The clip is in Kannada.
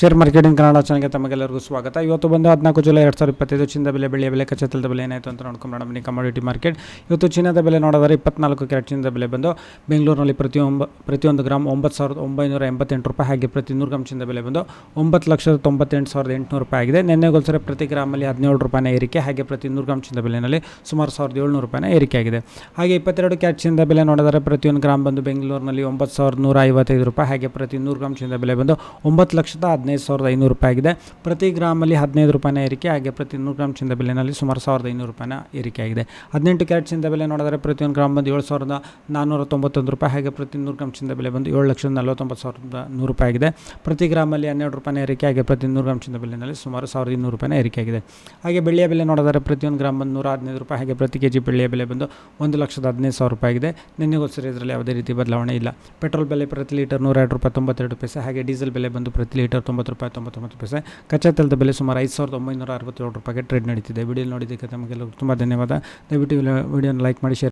ಶೇರ್ ಮಾರ್ಕೆಟಿಂಗ್ ಕನ್ನಡ ಚಾನಲ್ಗೆ ತಮಗೆಲ್ಲರಿಗೂ ಸ್ವಾಗತ. ಇವತ್ತು ಬಂದು ಹದಿನಾಲ್ಕು ಜುಲೈ ಎರಡು ಸಾವಿರದ ಇಪ್ಪತ್ತೈದು ಚಿನ್ನದ ಬೆಲೆ ಬೆಳೆಯ ಬೆಲೆ ಕಚ್ಚತಲದ ಬೆಲೆ ಏನಾಯಿತು ಅಂತ ನೋಡ್ಕೊಂಡು ಬನ್ನಿ ಕಮಾಡಿಟಿ ಮಾರ್ಕೆಟ್ ಇವತ್ತು ಚಿನ್ನದ ಬೆಲೆ ನೋಡಿದರೆ ಇಪ್ಪತ್ನಾಲ್ಕು ಕ್ಯಾರೆಟ್ ಚಿನ್ನದ ಬೆಲೆ ಬಂದು ಬೆಂಗಳೂರಿನಲ್ಲಿ ಪ್ರತಿಯೊಂಬ, ಪ್ರತಿಯೊಂದು ಗ್ರಾಮ್ ಒಂಬತ್ತು ಸಾವಿರದ ಒಂಬೈನೂರ ಎಂಬತ್ತೆಂಟು ರೂಪಾಯಿ ಹಾಗೆ ಪ್ರತಿ ನೂರು ಗ್ರಾಮ್ ಚಿನ್ನದ ಬೆಲೆ ಬಂದು ಒಂಬತ್ತು ಲಕ್ಷದ ತೊಂಬತ್ತೆಂಟು ಸಾವಿರದ ಎಂಟುನೂರು ರೂಪಾಯಿ ಆಗಿದೆ. ನಿನ್ನೆಗೋಸ್ಕರ ಪ್ರತಿ ಗ್ರಾಮಲ್ಲಿ ಹದಿನೇಳು ರೂಪಾಯಿನ ಏರಿಕೆ ಹಾಗೆ ಪ್ರತಿ ನೂರು ಗ್ರಾಮ್ ಚಿನ್ನದ ಬೆಲೆಯಲ್ಲಿ ಸುಮಾರು ಸಾವಿರದ ಏಳ್ನೂರು ರೂಪಾಯಿನ ಏರಿಕೆ ಆಗಿದೆ. ಹಾಗೆ ಇಪ್ಪತ್ತೆರಡು ಕ್ಯಾರೆಟ್ ಚಿನ್ನದ ಬೆಲೆ ನೋಡಿದರೆ ಪ್ರತಿಯೊಂದು ಗ್ರಾಮ್ ಬಂದು ಬೆಂಗಳೂರಿನಲ್ಲಿ ಒಂಬತ್ತು ಸಾವಿರದ ನೂರ ಐವತ್ತೈದು ರೂಪಾಯಿ ಹಾಗೆ ಪ್ರತಿ ನೂರು ಗ್ರಾಮ್ ಚಿನ್ನದ ಬೆಲೆ ಬಂದು ಒಂಬತ್ತು ಲಕ್ಷದ ಹದಿನೈದು ಸಾವಿರದ ಐನೂರು ರೂಪಾಯಿ ಆಗಿದೆ. ಪ್ರತಿ ಗ್ರಾಮಲ್ಲಿ ಹದಿನೈದು ರೂಪಾಯಿನ ಏರಿಕೆ ಹಾಗೆ ಪ್ರತಿ ನೂರು ಗ್ರಾಮ್ ಚಿಂದ ಬೆಲೆಯಲ್ಲಿ ಸುಮಾರು ಸಾವಿರದ ಐನೂರು ರೂಪಾಯಿನ ಏರಿಕೆ ಆಗಿದೆ. ಹದಿನೆಂಟು ಕ್ಯಾರೆಟ್ ಚಿಂದ ಬೆಲೆ ನೋಡಿದರೆ ಪ್ರತಿಯೊಂದು ಗ್ರಾಮ್ ಬಂದು ಏಳು ಸಾವಿರದ ನಾನ್ನೂರ ತೊಂಬತ್ತೊಂದು ರೂಪಾಯಿ ಹಾಗೆ ಪ್ರತಿ ನೂರು ಗ್ರಾಮ್ ಚಿಂದ ಬೆಲೆ ಬಂದು ಏಳು ಲಕ್ಷದ ನಲವತ್ತೊಂಬತ್ತು ಸಾವಿರದ ನೂರು ರೂಪಾಯಿ ಆಗಿದೆ. ಪ್ರತಿ ಗ್ರಾಮಲ್ಲಿ ಹನ್ನೆರಡು ರೂಪಾಯಿನ ಏರಿಕೆ ಹಾಗೆ ಪ್ರತಿ ನೂರು ಗ್ರಾಮ್ ಚಿನ್ನದ ಬೆಲೆಯಲ್ಲಿ ಸುಮಾರು ಸಾವಿರದ ಇನ್ನೂರು ರೂಪಾಯಿನ ಏರಿಕೆ ಆಗಿದೆ. ಹಾಗೆ ಬೆಳ್ಳಿಯ ಬೆಲೆ ನೋಡಿದರೆ ಪ್ರತಿಯೊಂದು ಗ್ರಾಮ್ ಬಂದು ನೂರ ಹದಿನೈದು ರೂಪಾಯಿ ಹಾಗೆ ಪ್ರತಿ ಕೆ ಜಿ ಬೆಳ್ಳಿಯ ಬೆಲೆ ಬಂದು ಒಂದು ಲಕ್ಷದ ಹದಿನೈದು ಸಾವಿರ ರೂಪಾಯಿ ಆಗಿದೆ. ನಿನ್ನೆಗೋಸ್ಕರ ಇದರಲ್ಲಿ ಯಾವುದೇ ರೀತಿ ಬದಲಾವಣೆ ಇಲ್ಲ. ಪೆಟ್ರೋಲ್ ಬೆಲೆ ಪ್ರತಿ ಲೀಟರ್ ನೂರ ಎರಡು ರೂಪಾಯಿ ತೊಂಬತ್ತೆರಡು ಪೈಸೆ ಹಾಗೆ ಡೀಸೆಲ್ ಬೆಲೆ ಬಂದು ಪ್ರತಿ ಲೀಟರ್ ತೊಂಬತ್ತು ರೂಪಾಯಿ, ತೊಂಬತ್ತೊಂಬತ್ತು ಪೈಸೆ. ಕಚ್ಚಾ ತೆಲದ ಬೆಲೆ ಸುಮಾರು ಐದು ಸಾವಿರದ ಒಂಬೈನೂರ ಅರವತ್ತೇಳು ರೂಪಾಯಿಗೆ ಟ್ರೇಡ್ ನಡೀತಿದೆ. ವಿಡಿಯೋ ನೋಡಿದ್ದಕ್ಕೆ ತಮಗೆಲ್ಲ ತುಂಬ ಧನ್ಯವಾದ. ದಯವಿಟ್ಟು ವಿಡಿಯೋನ ಲೈಕ್ ಮಾಡಿ ಶೇರ್